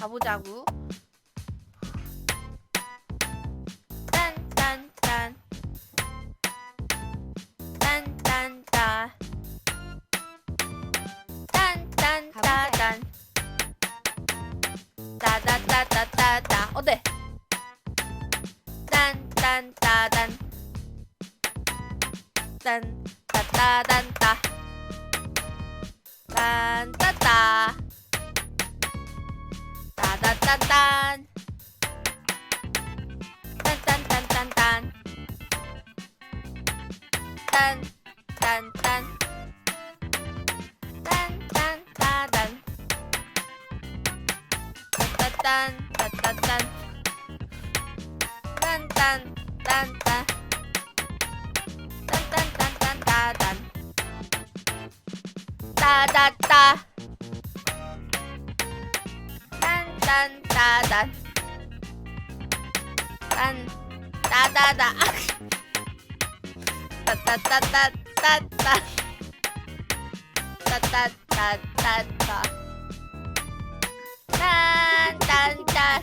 가보자구. 딴딴딴. 어때? 딴딴따단. 딴따따단따. 딴따따. 딴, 딴, 딴. 딴, 딴, 따단. 따따딴, 따따딴. 딴, 딴, 딴, 따. 딴, 딴, 딴, 딴, 따단. 따다따. 딴, 딴, 따단. 딴, 따다다. 따따따따따따. 따따따따따. 딴딴따.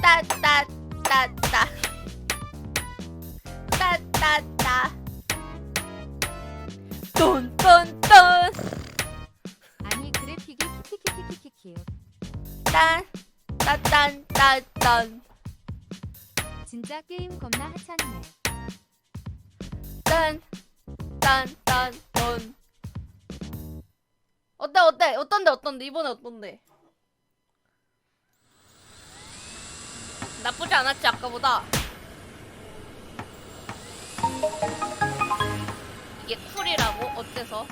따따따따. 따따따. 똔똔똔. 아니 그래픽이 키키키키키키 딴. 따딴 따딴. 진짜 게임 겁나 하찮네 딴, 딴, 딴, 딴. 어때, 어때? 어떤데, 어떤데? 이번에 어떤데? 나쁘지 않았지, 아까보다. 이게 쿨이라고? 어때서?